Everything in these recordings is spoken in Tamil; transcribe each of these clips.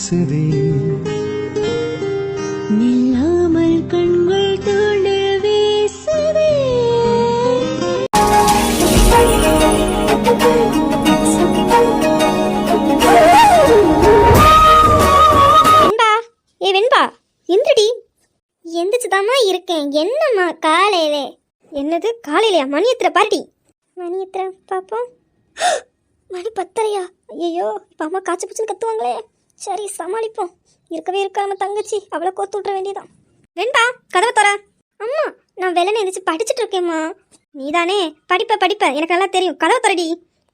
வீசுதே நில்லாமல் கண்கள் தூண்டில் வீசுதே. வெண்பா ஏ வெண்பா எந்திரடி. எந்திரிச்சுதாம்மா இருக்கேன். என்னம்மா காலையிலே? என்னது? காலையிலையா? மணி எத்திர பாருடி மணி எத்திர பாப்போம்? மணி பத்தரையா? ஐயோ இப்போ அம்மா காய்ச்சி பிடிச்சுன்னு கத்துவாங்களே. சரி சமாளிப்போம். இருக்கவே இருக்காம தங்கச்சி அவளை கோத்து விட்ற வேண்டியதான் வெண்பா கதவை தர அம்மா நான் வெள்ளனை எந்திரிச்சு படிச்சுட்டு இருக்கேம்மா. நீதானே? படிப்ப படிப்ப. எனக்கு நல்லா தெரியும். கதவை தரடி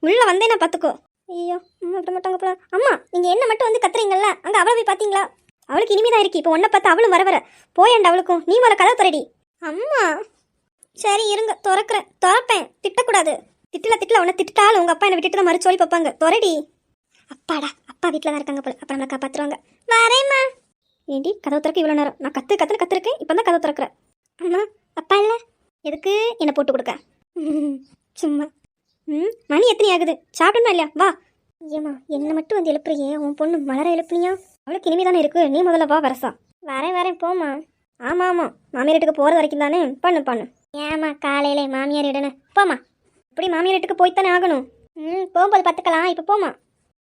உள்ள வந்தே நான் பார்த்துக்கோ ஐயோ அம்மா விட மாட்டாங்க போல. அம்மா நீங்கள் என்ன மட்டும் வந்து கத்துறீங்கல்ல? அங்கே அவளை போய் பார்த்தீங்களா அவளுக்கு இனிமேதான் இருக்கு. இப்போ ஒன்றை பார்த்து அவளும் வர வர. போயேன்டா அவளுக்கும். நீ முதல்ல கதவை திறடி. அம்மா. சரி இருங்க. திறக்கிறேன். திறப்பேன். திட்டக்கூடாது. திட்டல திட்டில உன்னை திட்டாலும் உங்கள் அப்பா என்னை விட்டுட்டு தான் மறுச்சோழி சொல்லி பார்ப்பாங்க திறடி. அப்பாடா அப்பா வீட்டில் தான் இருக்காங்க போல. அப்பா நம்மளை காப்பாற்றுவாங்க வரேம்மா. ஏண்டி கதவு திறக்க இவ்வளோ நேரம்? நான் கற்று கத்துன்னு கற்றுருக்கேன் இப்போ தான் கதவு திறக்கிறேன். அம்மா அப்பா இல்லை? எதுக்கு? என்னை போட்டு கொடுக்க? சும்மா. ம் மணி எத்தனை ஆகுது? சாப்பிடணுமா இல்லையா? வா. ஏம்மா என்னை மட்டும் வந்து எழுப்புறியே? உன் பொண்ணு மலர எழுப்புனியா? அவளுக்கு இனிமே தானே இருக்கு. நீ முதல்ல வா வரசா. வரேன் வரேன் போமா ஆமாம் ஆமாம் மாமியார் வீட்டுக்கு போகிற வரைக்கும் தானே? பண்ணு பண்ணு. ஏமா காலையில மாமியார் இடனு போமா இப்படி மாமியார் வீட்டுக்கு போய் தானே ஆகணும்? ம் போகும்போது பார்த்துக்கலாம். இப்போ போமா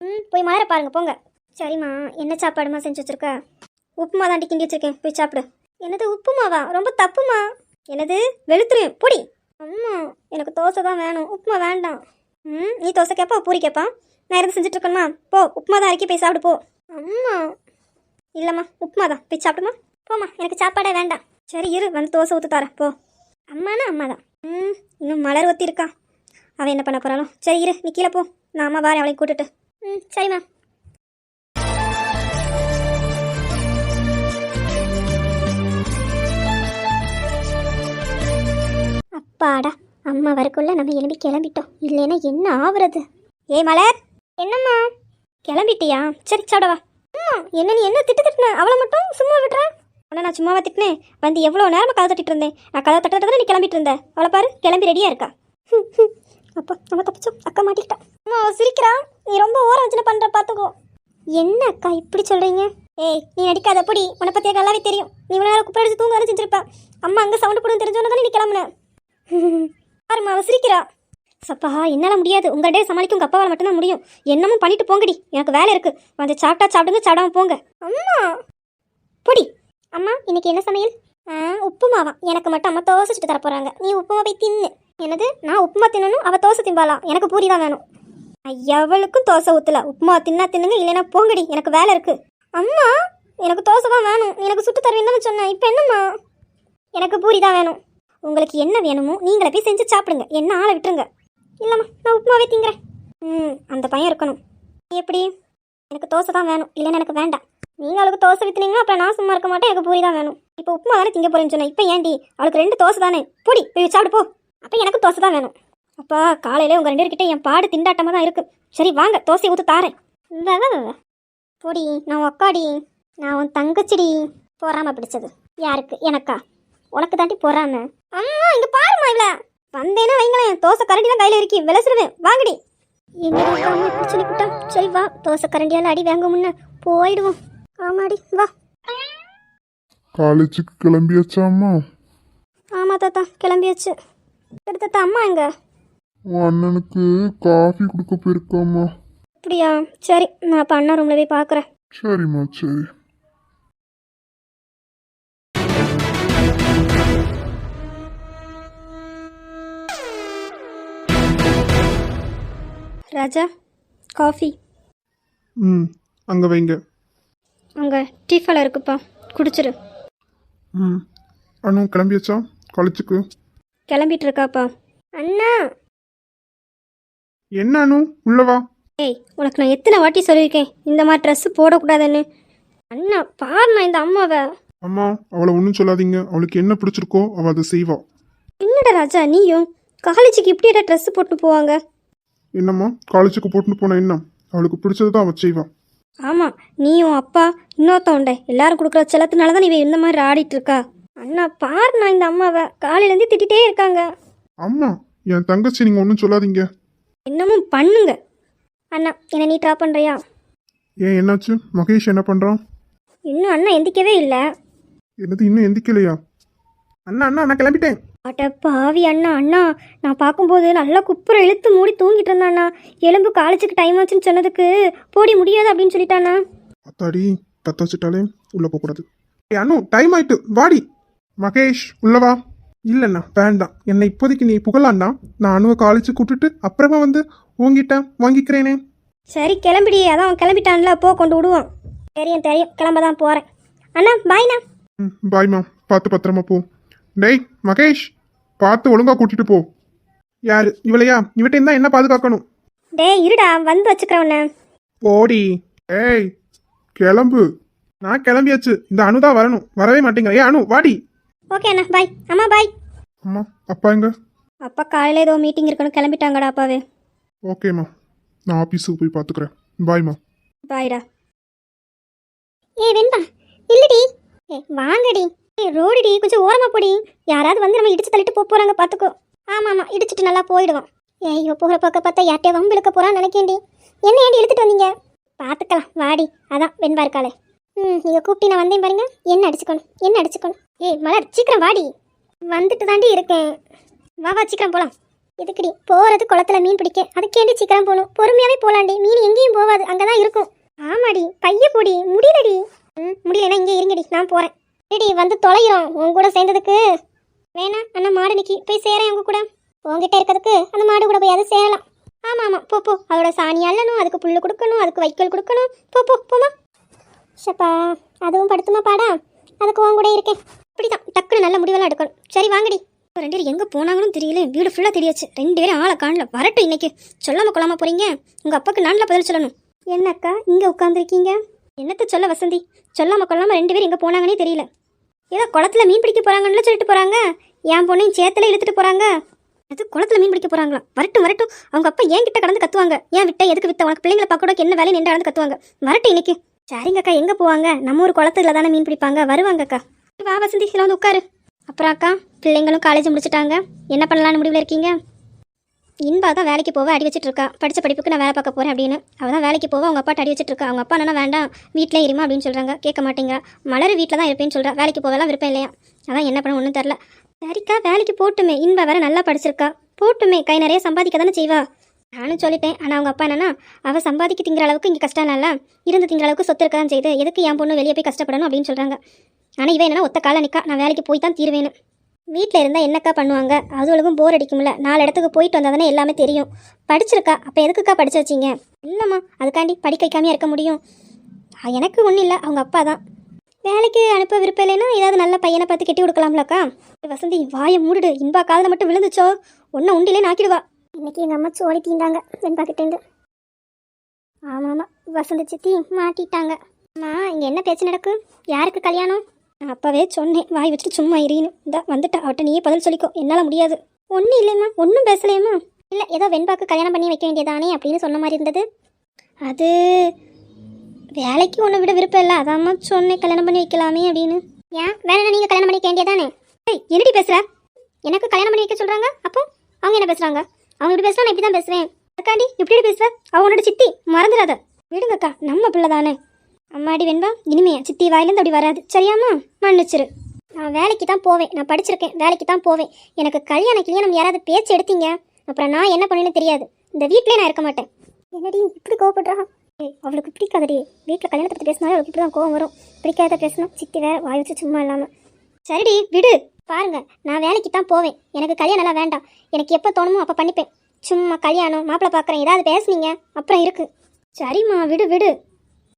ம் போய் மாற பாருங்க போங்க. சரிம்மா என்ன சாப்பாடுமா செஞ்சு வச்சிருக்க? உப்புமா தாண்டி கிண்டி வச்சிருக்கேன். போய் சாப்பிடு. என்னது உப்புமாவா? ரொம்ப தப்புமா? என்னது? வெளுத்துரு பொடி. அம்மா எனக்கு தோசை தான் வேணும். உப்புமா வேண்டாம். ம் நீ தோசை கேட்பா பூரி கேட்பான் நான் இருந்து செஞ்சுட்டு இருக்கணுமா? போ உப்புமா தான் அரைக்கி போய் சாப்பிடு போ. அம்மா. இல்லைம்மா உப்புமா தான். போய் சாப்பிடுமா? போம்மா எனக்கு சாப்பாடே வேண்டாம். சரி இரு வந்து தோசை ஊற்று தரேன் போ. அம்மானா அம்மா தான். ம் இன்னும் மலர் ஒத்தி இருக்கா? அவன் என்ன பண்ண போகிறாலும் சரி இரு நீ கீழே போ. நான் அம்மா வாரேன் அவளையும் கூட்டுட்டு. ம் சரிம்மா அப்பாடா அம்மா வரக்குள்ள நம்ம எழுப்பி கிளம்பிட்டோம். இல்லைன்னா என்ன ஆகுறது ஏ மலர். என்னம்மா? கிளம்பிட்டியா? சரி சாப்பிடவா அம்மா என்ன நீ என்ன திட்டு திட்டின? அவளை மட்டும் சும்மா விடுற? உன்னை நான் சும்மாவா திட்டினேன். வந்து எவ்வளோ நேரம் கதை தட்டிட்டு இருந்தேன். நான் கதை தட்டுறதுல நீ கிளம்பிட்டு இருந்தேன் அவளை பாரு கிளம்பி ரெடியாக இருக்கா. ஹம், அப்பா நம்ம தப்பிச்சோம் அக்கா மாட்டிக்கிட்டா. அவ சிரிக்கிறா. நீ ரொம்ப ஓர வச்சுன பண்ற பாத்துக்கோ. என்ன அக்கா இப்படி சொல்றீங்க? ஏய் நீ நடிக்காத பொடி. உன பத்தி எனக்கு நல்லாவே தெரியும். நீ இவ்வளவு நேரம் குப்பை அடிச்சு தூங்க செஞ்சிருப்ப. அம்மா அங்கே சவுண்ட் போடும் தெரிஞ்சோன்னு தானே நீ கிளம்புன. பாருமா அவ சிரிக்கிறா. சப்பா என்னால் முடியாது. உங்கள்டே சமாளிக்க உங்கள் அப்பாவால் மட்டும்தான் முடியும். என்னமும் பண்ணிட்டு போங்கடி. எனக்கு வேலை இருக்கு. வந்து சாப்பிட்டா சாப்பிடுங்க சாப்பிடாம போங்க. அம்மா! பொடி. அம்மா இன்னைக்கு என்ன சமையல்? உப்புமாவா? எனக்கு மட்டும் அம்மா தோசை சுட்டு தர போகிறாங்க நீ உப்புமா போய் தின்னு. என்னது? நான் உப்புமா தின்னணும் அவள் தோசை திம்பாலாம் எனக்கு பூரி தான் வேணும். எவளுக்கும் தோசை ஊத்தல. உப்புமா தின்னா தின்னுங்க இல்லைன்னா போங்கடி. எனக்கு வேலை இருக்கு. அம்மா எனக்கு தோசை தான் வேணும். எனக்கு சுட்டு தருவேன்னு சொன்னேன். இப்போ என்னம்மா? எனக்கு பூரி தான் வேணும். உங்களுக்கு என்ன வேணுமோ நீங்களே போய் செஞ்சு சாப்பிடுங்க. என்ன ஆளை விட்டுருங்க. இல்லைம்மா நான் உப்புமாவே திங்கிறேன். ம் அந்த பையன் இருக்கணும். நீ எப்படி? எனக்கு தோசை தான் வேணும். இல்லைன்னா எனக்கு வேண்டாம். நீங்கள் அவளுக்கு தோசை விற்றுனீங்கன்னா அப்புறம் நான் சும்மா இருக்க மாட்டேன். எனக்கு பூரி தான் வேணும். இப்போ உப்புமா தானே திங்க போகிறேன்னு சொன்னேன். இப்போ ஏன்டி? அவளுக்கு ரெண்டு தோசை தானே. பொடி போய் சாப்பிடு போ. அப்போ எனக்கு தோசை தான் வேணும். அப்பா காலையில உங்கள் ரெண்டு பேர்கிட்ட என் பாடு திண்டாட்டமாக தான் இருக்கு. சரி வாங்க தோசையை ஊற்று தாரேன். பொடி நான் உன் அக்காடி நான் உன் தங்கச்சிடி. பொறாம பிடிச்சது. யாருக்கு? எனக்கா? உனக்கு தாண்டி பொறாம. அம்மா இங்க பாருமா இவள. வந்தேன்னா வைங்களேன் தோசை கரண்டி தான் கையில இருக்கி விளசிடுவேன் வாங்கடி. அம்மா விட்டா சரி வா தோசை கரண்டியால அடி வாங்க முன்ன போயிடுவோம். ஆமாடி வா. காலேஜுக்கு கிளம்பியாச்சாம்மா ஆமா தாத்தா கிளம்பியாச்சு. தாத்தா அம்மா எங்க? உன் அண்ணனுக்கு காஃபி கொடுக்க போயிருக்காம்மா. அப்படியா? சரி நான் அப்போ அண்ணா ரூம்ல போய் பார்க்குறேன் சரிம்மா சரி. ராஜா காஃபி. ம் அங்கே வைங்க. அங்கே டீஃபால இருக்குப்பா குடிச்சிரு. ம் அண்ணு கிளம்பியாச்சா? காலேஜுக்கு? கிளம்பிட்டு இருக்காப்பா. அண்ணா! என்ன அனு? உள்ள வா. ஏய் உனக்கு நான் எத்தனை வாட்டி சொல்லியிருக்கேன்? இந்த மாதிரி ட்ரெஸ்ஸு போடக்கூடாதுன்னு. அண்ணா பாருண்ணா இந்த அம்மாவை. அம்மா அவளை ஒன்றும் சொல்லாதீங்க. அவளுக்கு என்ன பிடிச்சிருக்கோ அவள் அதை செய்வா. என்னடா ராஜா நீயும்? காலேஜுக்கு இப்படியடா ட்ரெஸ் போட்டு போவாங்க? என்னம்மா காலேஜுக்கு போட்டுன்னு போனா என்ன? அவளுக்கு பிடிச்சது தான் அவள் செய்வா. ஆமாம் நீயும் அப்பா இன்னொருத்தவன்டே எல்லாரும் கொடுக்குற செலத்தினால தான் இவ இந்த மாதிரி ஆடிட்டு இருக்கா. அண்ணா பாருண்ணா இந்த அம்மாவை. காலையிலேருந்து திட்டிகிட்டே இருக்காங்க. அம்மா என் தங்கச்சி நீங்கள் ஒன்றும் சொல்லாதீங்க. என்னமும் பண்ணுங்க. அண்ணா என்னை நீ ட்ராப் பண்ணுறியா ஏன் என்னாச்சு? மகேஷ் என்ன பண்ணுறான் இன்னும் அண்ணா எந்திக்கவே இல்லை. என்னது இன்னும் எந்திக்கலையா? அண்ணா அண்ணா நான் கிளம்பிட்டேன். அட பாவி அண்ணா அண்ணா நான் பார்க்கும்போது நல்லா குப்புற இழுத்து மூடி தூங்கிட்டு இருந்தாண்ணா எலும்பு காலேஜுக்கு டைம் ஆச்சுன்னு சொன்னதுக்கு போடி முடியாது அப்படின்னு சொல்லிட்டாண்ணா அத்தாடி தத்த வச்சுட்டாலே உள்ள போகக்கூடாது. ஏ அனு டைம் ஆயிட்டு வாடி. மகேஷ் உள்ளவா இல்லைண்ணா வேண்டாம். என்னை இப்போதைக்கு நீ புகழாண்டா. நான் அணுவை காலேஜுக்கு கூட்டிட்டு அப்புறமா வந்து உங்ககிட்ட வாங்கிக்கிறேனே. சரி கிளம்பிடி. அதான் கிளம்பிட்டான்ல. போ கொண்டு விடுவான் தெரியும் தெரியும். கிளம்ப தான் போகிறேன் அண்ணா பாய்ண்ணா ம் பாய்மா பார்த்து பத்திரமா போ. டேய் மகேஷ் பார்த்து ஒழுங்கா கூட்டிட்டு போ. யாரு? இவளையா? இவட்ட இருந்தா என்ன பாதுகாக்கணும்? டேய் இருடா. வந்து வச்சுக்கிறேன் உன்னை போடி. ஏய் கிளம்பு. நான் கிளம்பியாச்சு. இந்த அணு தான் வரணும். வரவே மாட்டேங்கிற. ஏ அனு வாடி. ஓகே அண்ணா பாய் அம்மா பாய் அம்மா அப்பா எங்க? அப்பா காலையில் ஏதோ மீட்டிங் இருக்குன்னு கிளம்பிட்டாங்கடா அப்பாவே. ஓகேம்மா நான் ஆஃபீஸுக்கு போய் பார்த்துக்கிறேன் பாய்மா பாய்டா ஏ வெண்பா இல்லடி. ஏ வாங்கடி. ஏ ரோடுடி கொஞ்சம் ஓரமா போடி. யாராவது வந்து நம்ம இடிச்சு தள்ளிட்டு போக போறாங்க பாத்துக்கோ. ஆமா ஆமா இடிச்சிட்டு நல்லா போயிடுவோம் ஏய் இவ போகிற பக்கம் பார்த்தா யார்ட்டே வம்பு இழுக்க போறான்னு நினைக்கேண்டி என்ன ஏண்டி இழுத்துட்டு வந்தீங்க? பார்த்துக்கலாம் வாடி. அதான் வெண்பா இருக்காளே. ம் நீங்கள் கூப்பிட்டு நான் வந்தேன் பாருங்க. என்ன அடிச்சுக்கணும்? என்ன அடிச்சுக்கணும்? ஏய் மலர் சீக்கிரம் வாடி. வந்துட்டு தாண்டி இருக்கேன். வா வா சீக்கிரம் போகலாம் எதுக்குடி? போகிறது குளத்துல மீன் பிடிக்க. அதுக்கேண்டி சீக்கிரம் போகணும்? பொறுமையாகவே போகலாண்டி மீன் எங்கேயும் போகாது அங்கே தான் இருக்கும். ஆமாடி. பைய போடி. முடியலடி. ம் முடியலன்னா இங்கே இருங்கடி. நான் போகிறேன் ரெடி வந்து தொலைகிறோம். உன் கூட சேர்ந்ததுக்கு. வேணாம் அண்ணா மாடு நிக்கி போய் சேரேன் உங்க கூட. உங்ககிட்ட இருக்கிறதுக்கு அந்த மாடு கூட போய் அதை சேரலாம். ஆமாம் ஆமாம் போ போ. அதோட சாணி அள்ளணும் அதுக்கு புல் கொடுக்கணும் அதுக்கு வைக்கோல் கொடுக்கணும். போ போ போமா ஷப்பா அதுவும் படுத்துமா பாடா? அதுக்கு உன் கூட இருக்கேன். அப்படிதான் டக்குனு நல்ல முடிவெல்லாம் எடுக்கணும். சரி வாங்கடி. இப்போ ரெண்டு பேரும் எங்கே போனாங்கன்னு தெரியல. வீடு ஃபுல்லாக தெரியாச்சு ரெண்டு பேரும் ஆளை காணல. வரட்டும் இன்னைக்கு. சொல்லாம கொள்ளாம போகிறீங்க உங்கள் அப்பாவுக்கு நானில் பதில் சொல்லணும். என்னக்கா இங்கே உட்காந்துருக்கீங்க என்னத்தை சொல்ல வசந்தி? சொல்லாம கொள்ளாம ரெண்டு பேரும் எங்கே போனாங்கன்னே தெரியல. ஏதோ குளத்துல மீன் பிடிக்க போகிறாங்கன்னு சொல்லிட்டு போகிறாங்க என் பொண்ணையும் சேத்துல இழுத்துட்டு போகிறாங்க அது குளத்தில் மீன் பிடிக்க போகிறாங்களா வரட்டும் வரட்டும். அவங்க அப்பா ஏன் கிட்ட கடந்து கத்துவாங்க. ஏன் விட்ட எதுக்கு விட்ட உனக்கு பிள்ளைங்களை பார்க்க கூட என்ன வேலை நின்று கடந்து கத்துவாங்க? வரட்டும் இன்னைக்கு. சரிங்கக்கா எங்கே போவாங்க? நம்ம ஊர் குளத்துல தானே மீன் பிடிப்பாங்க. வருவாங்கக்கா. வா வசந்தி இதில் வந்து உட்காரு. அப்புறம் அக்கா பிள்ளைங்களும் காலேஜ் முடிச்சிட்டாங்க. என்ன பண்ணலான்னு முடிவில் இருக்கீங்க? இன்பா தான் வேலைக்கு போக அடி வச்சுட்டு இருக்கா படித்த படிப்புக்கு நான் வேலை பார்க்க போகிறேன் அப்படின்னு. அவள் தான் வேலைக்கு போக அவங்க அப்பா அடி வச்சுட்டு இருக்கா அவங்க அப்பா என்ன வேண்டாம் வீட்டிலே இருமா அப்படின்னு சொல்கிறாங்க கேட்க மாட்டேங்க. மலர் வீட்டில் தான் இருப்பேன்னு சொல்கிறா வேலைக்கு போகலாம் விருப்பம் இல்லையா? அதான் என்ன பண்ண ஒன்றும் தெரில சரிக்கா வேலைக்கு போட்டுமே. இன்பா வேற நல்லா படிச்சிருக்கா. போட்டுமே கை நிறைய சம்பாதிக்க தானே செய்வா. நானும் சொல்லிட்டேன். ஆனால் அவங்க அப்பா என்னன்னா அவள் சம்பாதிக்க திங்கிற அளவுக்கு இங்கே கஷ்டம் இல்ல இருந்து திங்கிற அளவுக்கு சொத்து இருக்க தான் செய்யுது. எதுக்கு என் பொண்ணு வெளியே போய் கஷ்டப்படணும் அப்படின்னு சொல்கிறாங்க ஆனால் இவன் என்னன்னா ஒத்த கால நிற்கா நான் வேலைக்கு போய் தான் தீர்வேன்னு. வீட்டில் இருந்தால் என்னக்கா பண்ணுவாங்க? அதுவளவும் போர் அடிக்கும்ல. நாலு இடத்துக்கு போயிட்டு வந்தால் தானே எல்லாமே தெரியும். படிச்சிருக்கா? அப்போ எதுக்குக்கா படிச்சு வச்சீங்க? இல்லைம்மா அதுக்காண்டி படிக்க வைக்காமையாக இருக்க முடியும். எனக்கு ஒன்றும் இல்லை. அவங்க அப்பா தான். வேலைக்கு அனுப்ப விருப்பம் இல்லைன்னா ஏதாவது நல்ல பையனை பார்த்து கட்டி கொடுக்கலாம்லக்கா. வசந்தி வாயை மூடுடு. இன்பா காதில் மட்டும் விழுந்துச்சோ? ஒன்றை உண்டிலே நாக்கிடுவா. இன்னைக்கு எங்கள் அம்மா சோடி தீண்டாங்க வெண்பா ஆமாம் ஆமாம் வசந்தி சித்தி மாட்டிட்டாங்க. அம்மா இங்கே என்ன பேச்சு நடக்கு? யாருக்கு கல்யாணம்? நான் அப்போவே சொன்னேன் வாய் வச்சுட்டு சும்மா இருன்னு. இந்த வந்துட்டா அவட்ட நீயே பதில் சொல்லிக்கோ. என்னால் முடியாது. ஒன்றும் இல்லைம்மா ஒன்றும் பேசலையம்மா. இல்லை ஏதோ வெண்பாக்கு கல்யாணம் பண்ணி வைக்க வேண்டியதானே அப்படின்னு சொன்ன மாதிரி இருந்தது. அது வேலைக்கு ஒன்று விட விருப்பம் இல்லை. அதாம்மா சொன்னேன் கல்யாணம் பண்ணி வைக்கலாமே அப்படின்னு. ஏன்? வேணா நீங்கள் கல்யாணம் பண்ணிக்க வேண்டியதானே? ஏய் என்னடி பேசுகிற எனக்கு கல்யாணம் பண்ணி வைக்க சொல்கிறாங்க அப்போ அவங்க என்ன பேசுகிறாங்க அவங்க இப்படி பேசுனா நான் இப்படி தான் பேசுவேன். அக்காண்டி இப்படி பேசுவ அவனோட சித்தி. மறந்துடாத. விடுங்கக்கா நம்ம பிள்ளை தானே. அம்மாடி வெண்பா இனிமே சித்தி வாயிலேருந்து அப்படி வராது. சரியாம்மா? மன்னிச்சிரு. நான் வேலைக்கு தான் போவேன். நான் படிச்சிருக்கேன். வேலைக்கு தான் போவேன். எனக்கு கல்யாணம் கல்யாணம் யாராவது பேச்சு எடுத்தீங்க? அப்புறம் நான் என்ன பண்ணேன்னு தெரியாது. இந்த வீட்டிலே நான் இருக்க மாட்டேன். என்னடி இப்படி கோவப்படுறா? ஏய் அவளுக்கு பிடிக்காதடி. வீட்டில் கல்யாணத்தை பற்றி பேசினாலே அவளுக்கு இப்படி தான் கோவம் வரும். பிடிக்காத பேசணும் சித்தி வேறு வாய் வச்சு சும்மா இல்லாமல் சரிடி விடு. பாருங்க நான் வேலைக்கு தான் போவேன். எனக்கு கல்யாணம் எல்லாம் வேண்டாம். எனக்கு எப்போ தோணுமோ அப்போ பண்ணிப்பேன். சும்மா கல்யாணம் மாப்பிள்ளை பார்க்குறேன் ஏதாவது பேசுனீங்க அப்புறம் இருக்கு. சரிம்மா விடு விடு.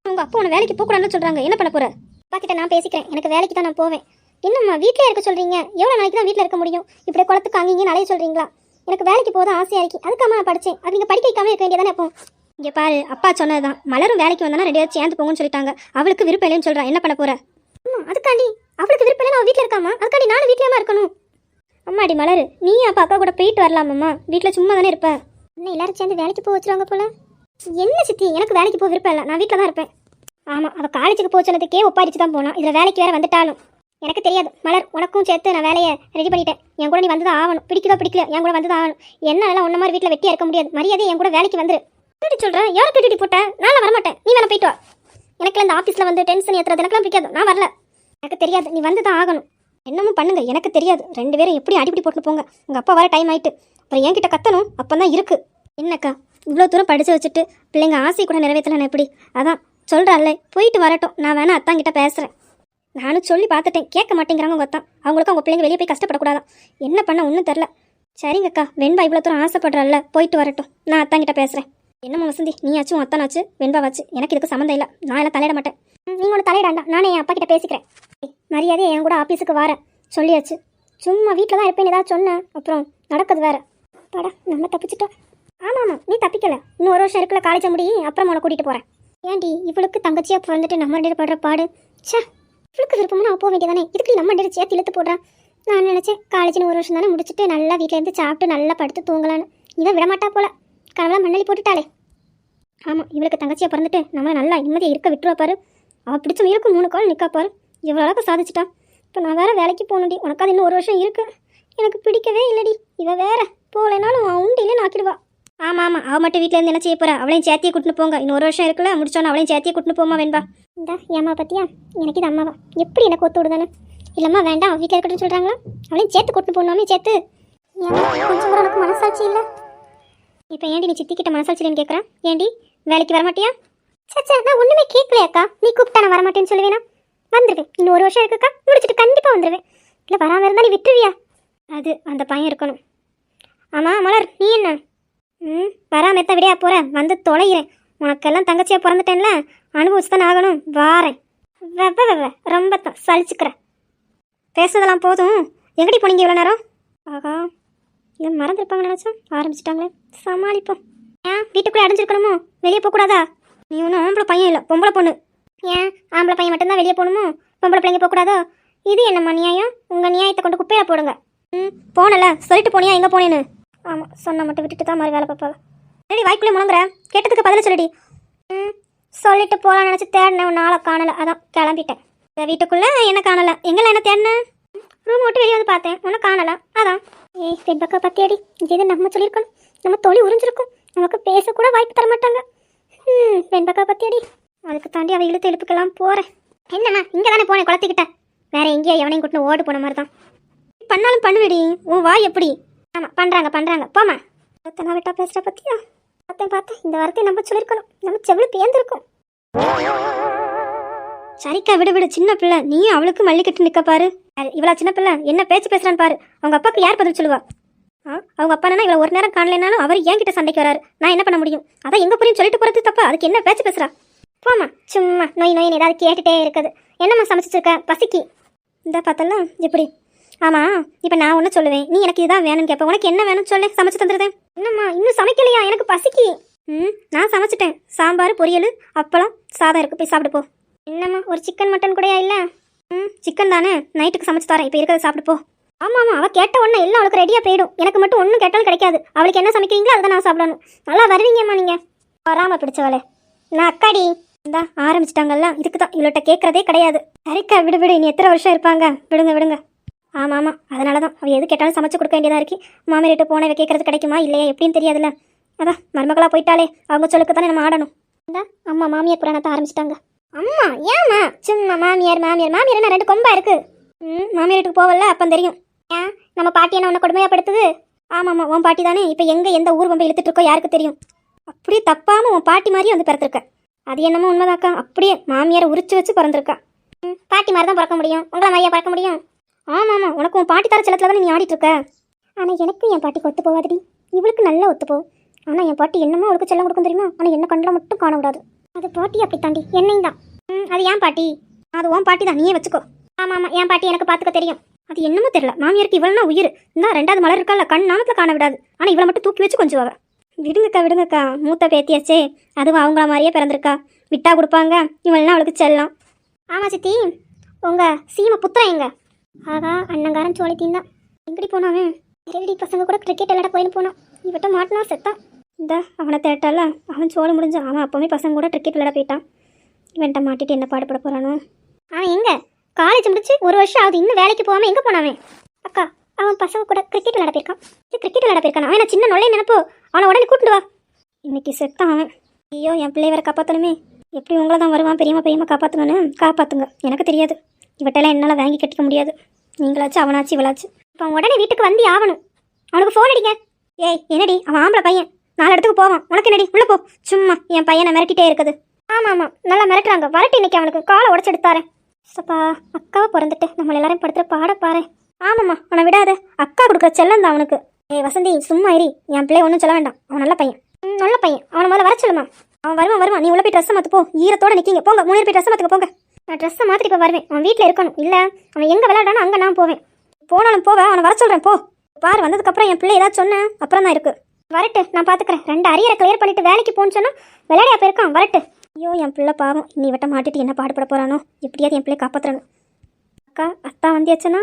உங்க அப்பா உன்னை வேலைக்கு போகக்கூடாதுன்னு சொல்கிறாங்க என்ன பண்ண போற? அப்பா கிட்ட நான் பேசிக்கிறேன். எனக்கு வேலைக்கு தான் நான் போவேன். என்னம்மா வீட்டிலே இருக்க சொல்கிறீங்க எவ்வளோ நாளைக்கு தான் வீட்டில் இருக்க முடியும்? இப்படி குளத்துக்கு அங்கேயும் அலைய சொல்கிறீங்களா எனக்கு வேலைக்கு போக ஆசையாக இருக்கு. அதுக்காக நான் படித்தேன் அது நீங்கள் படிக்க வைக்காமல் இருக்க வேண்டியதானே அப்போ? இங்கே பாரு அப்பா சொன்னது தான் மலரும் வேலைக்கு வந்தானா ரெண்டு சேர்ந்து போங்கன்னு சொல்லிட்டாங்க. அவளுக்கு விருப்பம் இல்லைன்னு சொல்கிறான் என்ன பண்ண போகிற அம்மா அதுக்காண்டி. அவளுக்கு விருப்பம் இல்லை வீட்டில் இருக்காமா அதுக்காண்டி நானும் வீட்லயாம இருக்கணும். அம்மாடி மலர். நீ அப்பா அக்கா கூட போயிட்டு வரலாமாம்மா வீட்டில் சும்மா தானே இருப்பேன் இன்னும் எல்லாரும் சேர்ந்து வேலைக்கு போக வச்சிருவாங்க போல. என்ன சித்தி எனக்கு வேலைக்கு போக விருப்பம் இல்லை. நான் வீட்டில் தான் இருப்பேன். ஆமாம் அவள் காலேஜுக்கு போக சொன்னதுக்கே ஒப்பாரிச்சு தான் போனான் இதில் வேலைக்கு வேற வந்துட்டாலும். எனக்கு தெரியாது. மலர் உனக்கும் சேர்த்து நான் வேலையை ரெடி பண்ணிட்டேன். என் கூட நீ வந்து தான் ஆகணும். பிடிக்குதோ பிடிக்கல என் கூட வந்து தான் ஆகணும். என்னால உன்ன மாதிரி வீட்டில் வெட்டியா இருக்க முடியாது. மரியாதை என் கூட வேலைக்கு வந்துரு. என்னடி சொல்கிறேன் யாரை கட்டிட்டு போட்டேன் நான் வரமாட்டேன். நீ வேணா போயிட்டு வா. எனக்கு இந்த ஆஃபீஸில் வந்து டென்ஷன் ஏற்றுறது எனக்குலாம் பிடிக்காது. நான் வரல. எனக்கு தெரியாது. நீ வந்து தான் ஆகணும். என்னமோ பண்ணுங்க. எனக்கு தெரியாது. ரெண்டு பேரும் எப்படி அடிப்படி போட்டு போங்க. உங்கள் அப்பா வர டைம் ஆயிட்டு. அப்புறம் என்கிட்ட கத்தணும். அப்போ தான் இருக்கு. என்னக்கா? இவ்வளோ தூரம் படித்து வச்சுட்டு பிள்ளைங்க ஆசை கூட நிறைவேற்றலாம் எப்படி? அதான் சொல்கிறாள்ல போயிட்டு வரட்டும். நான் வேணா அத்தாங்கிட்ட பேசுகிறேன் நானும் சொல்லி பார்த்துட்டேன். கேட்க மாட்டேங்கிறாங்க உங்கள் அத்தான். அவங்களுக்கும் அவங்க பிள்ளைங்க வெளியே போய் கஷ்டப்படக்கூடாதான். என்ன பண்ண ஒன்றும் தெரில சரிங்கக்கா. வெண்பா இவ்வளோ தூரம் ஆசைப்படுறல்ல போயிட்டு வரட்டும். நான் அத்தாங்கிட்ட பேசுகிறேன் என்னம்மா வசந்தி? நீயாச்சும் அத்தானாச்சு வெண்பாவாச்சு? எனக்கு இதுக்கு சம்மந்தம் இல்லை. நான் எல்லாம் தலையிட மாட்டேன். ம், ஒன்று தலையிடாண்டா. நானே என் அப்பா கிட்ட பேசிக்கிறேன். ஏய், என் கூட ஆஃபீஸுக்கு வரேன் சொல்லியாச்சு. சும்மா வீட்டில் தான் எப்பயும் ஏதாவது சொன்னேன். அப்புறம் நடக்குது வேற. படா நம்ம தப்பிச்சிட்டோம். ஆமாம் ஆமாம் நீ தப்பிக்கல. இன்னும் ஒரு வருஷம் இருக்குல்ல காலேஜ் முடி. அப்புறம் உன்னை கூட்டிகிட்டு போகிறேன் ஏன்டி இவளுக்கு தங்கச்சியாக பிறந்துட்டு நம்ம ரெண்டு படுற பாடு? ச்சே இவளுக்கு விருப்பமா நான் போக வேண்டியதானே? இதுக்கு நம்ம ரெண்டு சேர்த்து இழுத்து போடுறான் நான் நினச்சேன் காலேஜ்னு ஒரு வருஷம் தானே முடிச்சுட்டு நல்லா வீட்டிலேருந்து சாப்பிட்டு நல்லா படுத்து தூங்கலான்னு. இவன் விடமாட்டா போல. கடவுளாக மண்ணலி போட்டுட்டாளே. ஆமாம் இவளுக்கு தங்கச்சியாக பிறந்துட்டு நம்மளை நல்லா நிம்மதியாக இருக்க விட்டுருவா பாரு. அவள் பிடிச்ச முயலுக்கு மூணு கால் நிற்காப்பாரு இவ்வளோ அளவுக்கு சாதிச்சிட்டா. இப்போ நான் வேறு வேலைக்கு போகணுடி உனக்கு அது இன்னும் ஒரு வருஷம் இருக்குது எனக்கு பிடிக்கவே இல்லடி. இவள் வேற. போகலைனாலும் அவன் உண்டியில நாக்கிடுவா. ஆமாம் ஆமாம் அவள் மட்டும் வீட்டில் இருந்து என்ன செய்ய போகிறா அவளையும் சேர்த்தியே கூட்டின்னு போங்க. இன்னும் ஒரு வருஷம் இருக்குல்ல. முடிச்சோன்னு அவளையும் சேர்த்தியை கூட்டின்னு போமா வேண்பா. இந்த ஏமா பத்தியா? எனக்கு இது அம்மாவா? எப்படி எனக்கு ஒத்து விடுதானே? இல்லைம்மா வேண்டாம். வீட்டில் இருக்கட்டும் சொல்கிறாங்களா அவளையும் சேர்த்து கூட்டின்னு போகணுமே சேர்த்து. கொஞ்சம் கூட எனக்கு மனசாட்சி இல்லை? இப்போ ஏண்டி நீ சித்தி கிட்ட மனசாட்சியிலன்னு கேட்குறேன் ஏண்டி? வேலைக்கு வரமாட்டியா? சச்சா நான் ஒன்றுமே கேட்கலையாக்கா நீ கூப்பிட்டா நான் வரமாட்டேன்னு சொல்லுவேனா? வந்துருவேன் இன்னும் ஒரு வருஷம் இருக்குக்கா முடிச்சுட்டு கண்டிப்பாக வந்துடுவேன் இல்லை வராமல் இருந்தால் நீ விட்டுருவியா? அது அந்த பையன் இருக்கணும். ஆமாம் மலர் நீ என்ன? ம் வராம எத்த விடையா போகிறேன் வந்து தொலைகிறேன் உனக்கெல்லாம் தங்கச்சியாக பிறந்துட்டேன்ல? அனுபவிச்சு தானே ஆகணும். வாரேன். வெவ வெவ ரொம்ப தான் சலிச்சுக்கிறேன் பேசுனதெல்லாம் போதும். எங்கடி போனீங்க இவ்வளோ நேரம்? ஆகா ஏன் மறந்துருப்பாங்க நினச்சோம் ஆரம்பிச்சிட்டாங்களே. சமாளிப்போம். ஏன்? வீட்டுக்குள்ளே அடைஞ்சிருக்கணுமோ? வெளியே போகக்கூடாதா? நீ ஒன்றும் ஆம்பளை பையன் இல்லை. பொம்பளை பொண்ணு. ஏன்? ஆம்பளை பையன் மட்டும்தான் வெளியே போகணுமோ? பொம்பளை பிள்ளைங்க போகக்கூடாதோ? இது என்னம்மா நியாயம்? உங்கள் நியாயத்தை கொண்டு குப்பையாக போடுங்க. ம் போனல. சொல்லிட்டு போனியா? எங்கே போனேன்னு? ஆமாம் சொன்ன மட்டும் விட்டுட்டு தான் மாதிரி வேலை பார்ப்பாங்க சரி வாய்க்குள்ளே முழங்குற? கேட்டதுக்கு பதில் சொல்லடி. ம் சொல்லிட்டு போகலான்னு நினச்சி தேடினேன். உன் நாளை காணலை. அதான் கிளம்பிட்டேன். வீட்டுக்குள்ளே என்ன காணலை? எங்களை என்ன தேடினேன்? ரூம் விட்டு வெளியே வந்து பார்த்தேன். உன்னை காணலை. அதான். ஏய் செவ்வக்கா பத்தியடி இது நம்ம சொல்லியிருக்கணும் நம்ம தொழில் உறிஞ்சிருக்கும். நமக்கு பேசக்கூட வாய்ப்பு தர மாட்டாங்க ம் வெண்பக்கா பத்தியடி அதுக்கு தாண்டி அவ இழுத்து எழுப்புக்கெல்லாம் போகிறேன் என்னண்ணா இங்கே தானே போனேன் குளத்துக்கிட்ட. வேற எங்கேயோ எவனையும் கூட்டின்னு ஓடு போன மாதிரி தான் பண்ணாலும் பண்ணுவேடி உன் வாய் எப்படி? ஆமாம் பண்ணுறாங்க பண்ணுறாங்க போமா ஒருத்தனா விட்டா பேசுகிற பத்தியா? பார்த்தேன் பார்த்தேன். இந்த வார்த்தையை நம்ம சொல்லியிருக்கணும் நம்ம செவ்வளவு பேர்ந்துருக்கும் சரிக்கா விடு விடு. சின்ன பிள்ளை. நீயும் அவளுக்கு மல்லிக்கட்டு நிற்க பாரு. இவ்வளோ சின்ன பிள்ளை என்ன பேச்சு பேசுறான்னு பாரு. அவங்க அப்பாவுக்கு யார் பதில் சொல்லுவா? ஆ அவங்க அப்பா என்ன இவ்வளோ ஒரு நேரம் காணலைனாலும் அவர் என்கிட்ட சண்டைக்கு வராரு. நான் என்ன பண்ண முடியும்? அதான் எங்கே புரியும் சொல்லிட்டு போகிறது தப்பா? அதுக்கு என்ன பேச்சு பேசுறா? போமா சும்மா நோய் நோயின்னு ஏதாவது கேட்டுட்டே இருக்குது. என்னம்மா சமைச்சிருக்க பசிக்கு. இந்த பார்த்தலாம் எப்படி? ஆமாம் இப்போ நான் ஒன்று சொல்லுவேன். நீ எனக்கு இதுதான் வேணும்னு கேட்பேன் உனக்கு என்ன வேணும்னு சொல்லு சமைச்சு தந்துடுதேன் என்னம்மா இன்னும் சமைக்கலையா? எனக்கு பசிக்கு. ம் நான் சமைச்சிட்டேன். சாம்பார் பொரியல் அப்பளம் சாதம் இருக்குது போய் சாப்பிடு போ. என்னம்மா ஒரு சிக்கன் மட்டன் கூடயா இல்லை? ம் சிக்கன் தானே? நைட்டுக்கு சமைச்சு தரேன். இப்போ இருக்கிறத சாப்பிட்டு போ. ஆமாம் ஆமாம் அவள் கேட்ட உடனே எல்லாம் அவளுக்கு ரெடியாக போயிடும். எனக்கு மட்டும் ஒன்றும் கேட்டாலும் கிடைக்காது. அவளுக்கு என்ன சமைக்கிறீங்களோ அதை நான் சாப்பிடணும். நல்லா வருவீங்கம்மா நீங்கள் வராமல் பிடிச்சவளே. நான் அக்காடி. இந்தா ஆரம்பிச்சிட்டாங்கல்ல. இதுக்கு தான் இவள்கிட்ட கேட்குறதே கிடையாது. சரிக்கா விடு விடு. இனி எத்தனை வருஷம் இருப்பாங்க? விடுங்க விடுங்க. ஆமாம் ஆமாம் அதனால தான் அவள் எது கேட்டாலும் சமைச்சு கொடுக்க வேண்டியதாக இருக்கு. மாமியார்கிட்ட போன கேட்குறது கேட்கறது கிடைக்குமா இல்லையா எப்படின்னு தெரியாதுல்ல. அதான் மருமகளாக போயிட்டாலே அவங்க சொல்லுக்கு தானே நம்ம ஆடணும். இந்தா அம்மா மாமியார் புராணத்தை ஆரம்பிச்சிட்டாங்க. அம்மா ஏம்மா? சும்மா மாமியார் மாமியார் மாமியார் என்ன ரெண்டு கொம்பா இருக்கு. ம் மாமியார் வீட்டுக்கு போவல அப்போ தெரியும். ஏன்? நம்ம பாட்டி என்ன உன்னை கொடுமையாப்படுத்துது ஆமாம்மா உன் பாட்டி தானே? இப்போ எங்கே எந்த ஊர் பம்பை இழுத்துட்டு இருக்கோ யாருக்கு தெரியும்? அப்படியே தப்பாமல் உன் பாட்டி மாதிரியே வந்து பிறந்திருக்க. அது என்னமோ உண்மைதாக்கா. அப்படியே மாமியாரை உரிச்சு வச்சு பிறந்திருக்கா. ம் பாட்டி மாதிரி தான் பிறக்க முடியும். உங்களை மாதிரியா பிறக்க முடியும்? ஆமாம் ஆமாம் உனக்கு உன் பாட்டி தர செலத்தில் தானே நீ ஆடிட்டு இருக்க ஆனால் எனக்கு என் பாட்டிக்கு ஒத்து போவாதடி. இவளுக்கு நல்லா ஒத்து போகும் ஆனால் என் பாட்டி என்னமோ அவளுக்கு செல்லம் கொடுக்கும் தெரியுமா? ஆனால் என்ன கண்ணில் மட்டும் காண விடாது. அது பாட்டி அப்படி தாண்டி என்னையும் தான். ம் அது ஏன் பாட்டி? அது உன் பாட்டி தான் நீயே வச்சுக்கோ. ஆமாம் ஆமாம் என் பாட்டி எனக்கு பார்த்துக்க தெரியும். அது என்னமோ தெரியல. மாமியாருக்கு இவ்வளோனா உயிர். இந்த ரெண்டாவது மலர் இருக்கா? கண் நாமத்தில் காண விடாது ஆனால் இவளை மட்டும் தூக்கி வச்சு கொஞ்சம் விடுங்கக்கா விடுங்கக்கா. மூத்த பேத்தியாச்சே. அதுவும் அவங்கள மாதிரியே பிறந்திருக்கா. விட்டா கொடுப்பாங்க. இவள்னா அவளுக்கு செல்லம். ஆமாம் சித்தி. உங்கள் சீமை புத்திரம் எங்க? ஆகா அண்ணங்காரன் சோழித்தீன் தான் எங்கடி போனாவே ரெடி பசங்க கூட கிரிக்கெட் விளையாட போயின்னு போனான். இவட்ட மாட்டினா செத்தான் இந்த அவனை தேட்டால அவன் சோழ முடிஞ்சான் அவன் அப்போவுமே பசங்க கூட கிரிக்கெட் விளையாட போயிட்டான் இவன்ட்ட மாட்டிட்டு என்ன பாடுபட போறானோ? அவன் எங்க? காலேஜ் முடிச்சு ஒரு வருஷம் ஆகுது இன்னும் வேலைக்கு போகாம எங்க போனாவே அக்கா அவன் பசங்க கூட கிரிக்கெட் விளையாட போயிருக்கான் இது கிரிக்கெட் விளையாட போயிருக்கான் அவன் சின்ன நொல்லை நினைப்போ? அவனை உடனே கூட்டிட்டு வா. இன்னைக்கு செத்தான் அவன். ஐயோ என் பிள்ளை வேற காப்பாற்றணுமே எப்படி உங்களை தான் வருவான் பெரியம்மா பெரியம்மா காப்பாற்றணும்னு காப்பாற்றுங்க எனக்கு தெரியாது. இவட்டெல்லாம் என்னால் வாங்கி கட்டிக்க முடியாது. நீங்களாச்சும் அவனாச்சு இவளாச்சு. இப்போ அவன் உடனே வீட்டுக்கு வந்தே ஆகணும். அவனுக்கு ஃபோன் அடிங்க. ஏய் என்னடி? அவன் ஆம்பளை பையன். நாலு இடத்துக்கு போவான் உனக்கு என்னடி? உள்ளே போ. சும்மா என் பையனை மிரட்டிட்டே இருக்குது. ஆமாம் ஆமாம் நல்லா மிரட்டுறாங்க. வரட்டு இன்னைக்கு அவனுக்கு. காலை உடச்சி எடுத்தாரு சப்பா அக்காவை பிறந்துட்டு நம்மள எல்லாரையும் படுத்துற பாட பாரு. ஆமாம்மா அவனை விடாத. அக்கா கொடுக்குற செல்லம் தான் அவனுக்கு. ஏய் வசந்தி சும்மா இரி. என் பிள்ளை ஒன்றும் சொல்ல வேண்டாம். அவன் நல்ல பையன். நல்ல பையன். அவனை முதல்ல வர சொல்லுமா அவன் வருவான் வருவான். நீ உள்ள போய் ட்ரெஸ்ஸை மாற்று போ. ஈரத்தோட நிற்கிங்க போங்க. மூணு பேர் போய் ட்ரெஸ்ஸை மாற்றுக்க போங்க. நான் ட்ரெஸ்ஸை மாற்றிட்டு இப்போ வருவேன். அவன் வீட்டில் இருக்கணும். இல்லை அவன் எங்கே விளையாடானோ அங்கே நான் போவேன். போனாலும் போவேன் அவனை வர சொல்கிறேன் போ. பாரு வந்ததுக்கப்புறம் என் பிள்ளை ஏதாவது சொன்னேன் அப்புறம் தான் இருக்குது வரட்டு நான் பார்த்துக்கிறேன் ரெண்டு அரியரை கிளியர் பண்ணிட்டு வேலைக்கு போன்னு சொன்னா விளையாடியா போயிருக்கான் வரட்டு. ஐயோ என் பிள்ளை பாவம். நீ விட்ட மாட்டிட்டு என்ன பாடுபட போறானோ? எப்படியாவது என் பிள்ளை காப்பாற்றணும் அக்கா அத்தா வந்தியாச்சுன்னா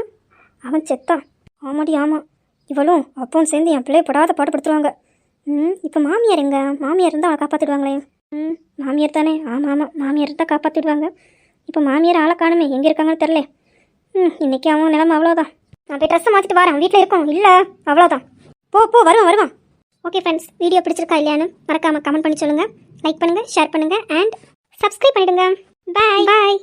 அவன் செத்தான். ஆமாடி ஆமாம் இவளும் அப்பவும் சேர்ந்து என் பிள்ளைய படாத பாடுபடுத்துருவாங்க. ம் இப்போ மாமியார் எங்க? மாமியார் இருந்தால் அவளை காப்பாற்றிடுவாங்களே ம் மாமியார் தானே? ஆமாம் ஆமாம் மாமியார் இருந்தால் காப்பாற்றிடுவாங்க இப்போ மாமியார் ஆளை காணுமே எங்கே இருக்காங்கன்னு தெரில ம் இன்னைக்கு அவன் நிலம அவ்வளோதான் நான் போய் ட்ரெஸ்ஸை மாற்றிட்டு வரேன். வீட்டில் இருக்கோம் இல்லை அவ்வளோதான் போ போ வருவான் வருவான். ஓகே ஃப்ரெண்ட்ஸ் வீடியோ பிடிச்சிருக்கா இல்லையான்னு மறக்காமல் கமெண்ட் பண்ணி சொல்லுங்கள் லைக் பண்ணுங்கள் ஷேர் பண்ணுங்கள் அண்ட் சப்ஸ்கிரைப் பண்ணிடுங்க. பாய் பாய்